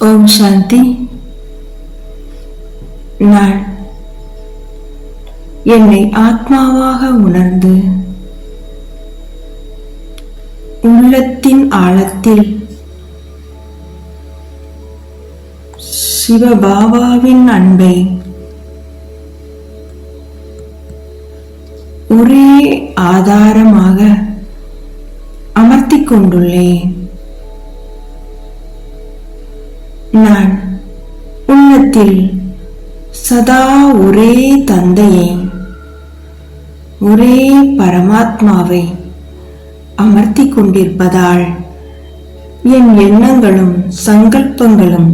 ஓம் சாந்தி நான் என்னை ஆத்மாவாக உணர்ந்து உள்ளத்தின் ஆழத்தில் சிவபாபாவின் அன்பை ஒரே ஆதாரமாக அமர்த்திக் கொண்டுள்ளேன். நான் உள்ளத்தில் சதா ஒரே தந்தையை. ஒரே பரமாத்மாவை அமர்த்தி கொண்டிருப்பதால் என் எண்ணங்களும் சங்கல்பங்களும்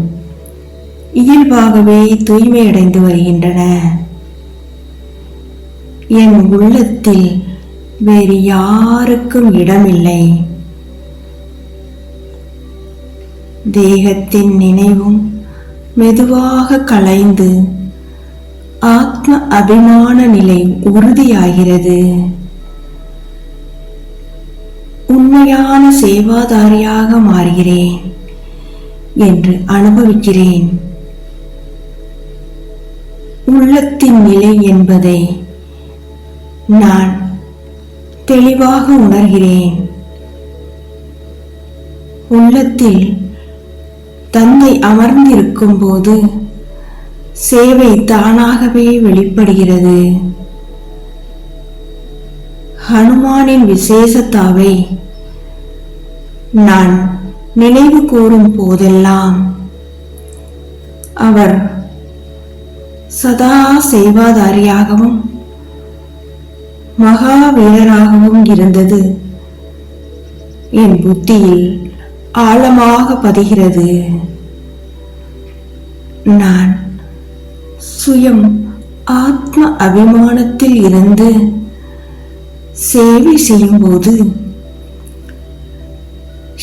இயல்பாகவே தூய்மையடைந்து வருகின்றன. என் உள்ளத்தில் வேறு யாருக்கும் இடமில்லை. தேகத்தின் நினைவும் மெதுவாக கலைந்து ஆத்ம அபிமான நிலை உறுதியாகிறது. உண்மையான சேவாதாரியாக மாறுகிறேன் என்று அனுபவிக்கிறேன். உள்ளத்தின் நிலை என்பதை நான் தெளிவாக உணர்கிறேன். உள்ளத்தில் தந்தை அமர்ந்திருக்கும் போது சேவை தானாகவே வெளிப்படுகிறது. ஹனுமானின் விசேஷத்தாவை நான் நினைவு கூறும் போதெல்லாம் அவர் சதா சேவாதாரியாகவும் மகாவீரராகவும் இருந்தது. என் புத்தியில் ஆழமாக பதிகிறது. நான் சுயம் ஆத்ம அபிமானத்தில் இருந்து சேவை செய்யும்போது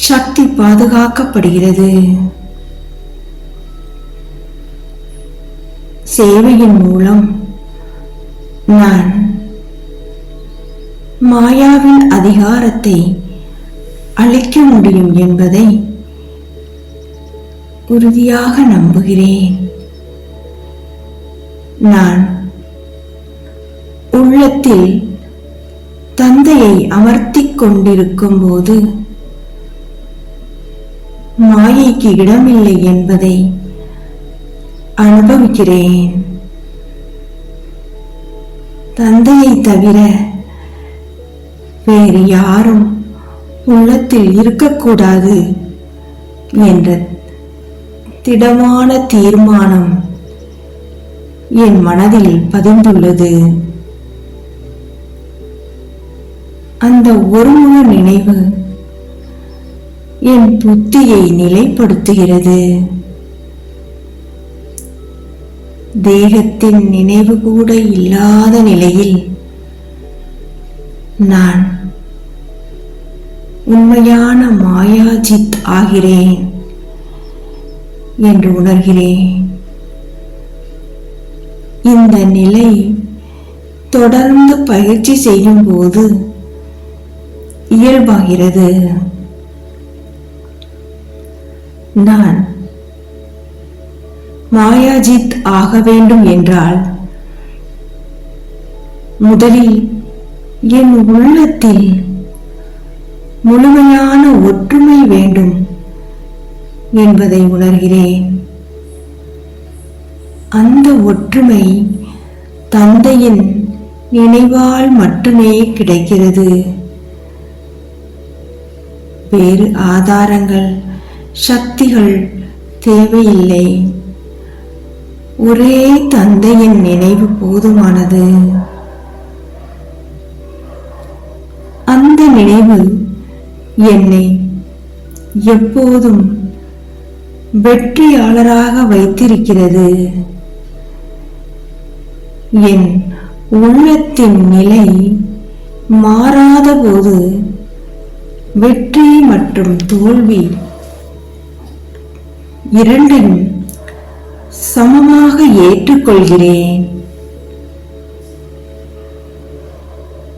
சக்தி பாதுகாக்கப்படுகிறது. சேவையின் மூலம் நான் மாயாவின் அதிகாரத்தை அளிக்க முடியும் என்பதை உறுதியாக நம்புகிறேன். நான் உள்ளத்தில் தந்தையை அமர்த்தி கொண்டிருக்கும் போது மாயைக்கு இடமில்லை என்பதை அனுபவிக்கிறேன். தந்தையை தவிர வேறு யாரும் உள்ளத்தில் இருக்கக்கூடாது என்ற திடமான தீர்மானம் என் மனதில் பதிந்துள்ளது. அந்த ஒருமுக நினைவு என் புத்தியை நிலைப்படுத்துகிறது. தேகத்தின் நினைவு கூட இல்லாத நிலையில் நான் உண்மையான மாயாஜித் ஆகிறேன் என்று உணர்கிறேன். இந்த நிலை தொடர்ந்து பயிற்சி செய்யும் போது இயல்பாகிறது. நான் மாயாஜித் ஆக வேண்டும் என்றால் முதலில் என் உள்ளத்தில் முழுமையான ஒற்றுமை வேண்டும் என்பதை உணர்கிறேன். அந்த ஒற்றுமை தந்தையின் நினைவால் மட்டுமே கிடைக்கிறது. வேறு ஆதாரங்கள் சக்திகள் தேவையில்லை. ஒரே தந்தையின் நினைவு போதுமானது. அந்த நினைவு என்னை எப்போதும் வெற்றியாளராக வைத்திருக்கிறது. என் உள்ளத்தின் நிலை மாறாத போது வெற்றி மற்றும் தோல்வி இரண்டும் சமமாக ஏற்றுக்கொள்கிறேன்.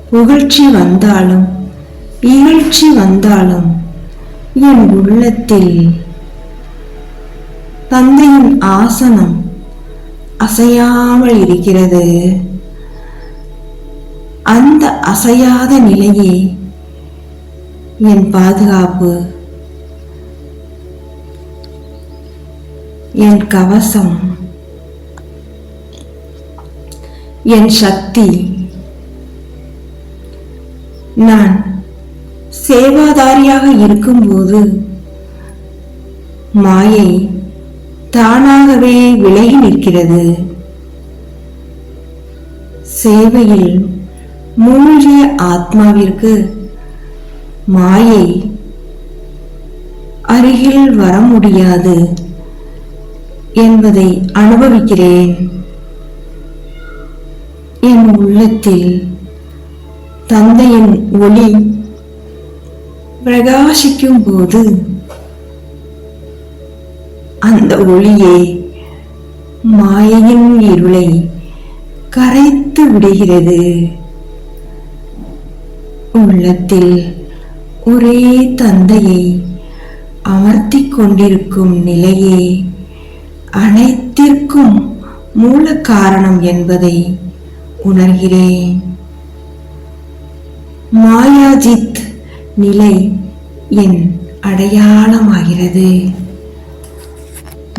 புகழ்ச்சி வந்தாலும் இகழ்ச்சி வந்தாலும் என் உள்ளத்தில் தந்தையின் ஆசனம் அசையாமல் இருக்கிறது. அந்த அசையாத நிலையே என் பாதுகாப்பு. என் கவசம். என் சக்தி. நான் சேவாதாரியாக இருக்கும்போது மாயை தானாகவே விலகி நிற்கிறது. சேவையில் மூழ்கிய ஆத்மாவிற்கு மாயை அருகில் வர முடியாது என்பதை அனுபவிக்கிறேன். என் உள்ளத்தில் தந்தையின் ஒளி பிரகாசிக்கும் போது அந்த ஒளியே மாயையின் இருளை கரைத்து விடுகிறது. உள்ளத்தில் ஒரே தந்தையை அமர்த்தி கொண்டிருக்கும் நிலையே அனைத்திற்கும் மூல காரணம் என்பதை உணர்கிறேன். மாயாஜித் நிலை என் அடையாளமாகிறது.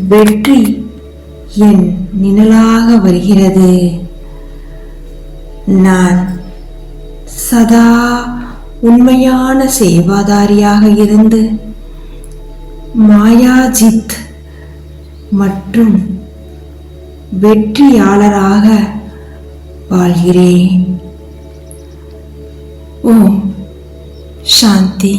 வெற்றி என் நிழலாக வருகிறது. நான் சதா உண்மையான சேவாதாரியாக இருந்து மாயாஜித் மற்றும் வெற்றியாளராக வாழ்கிறேன். ஓம். சாந்தி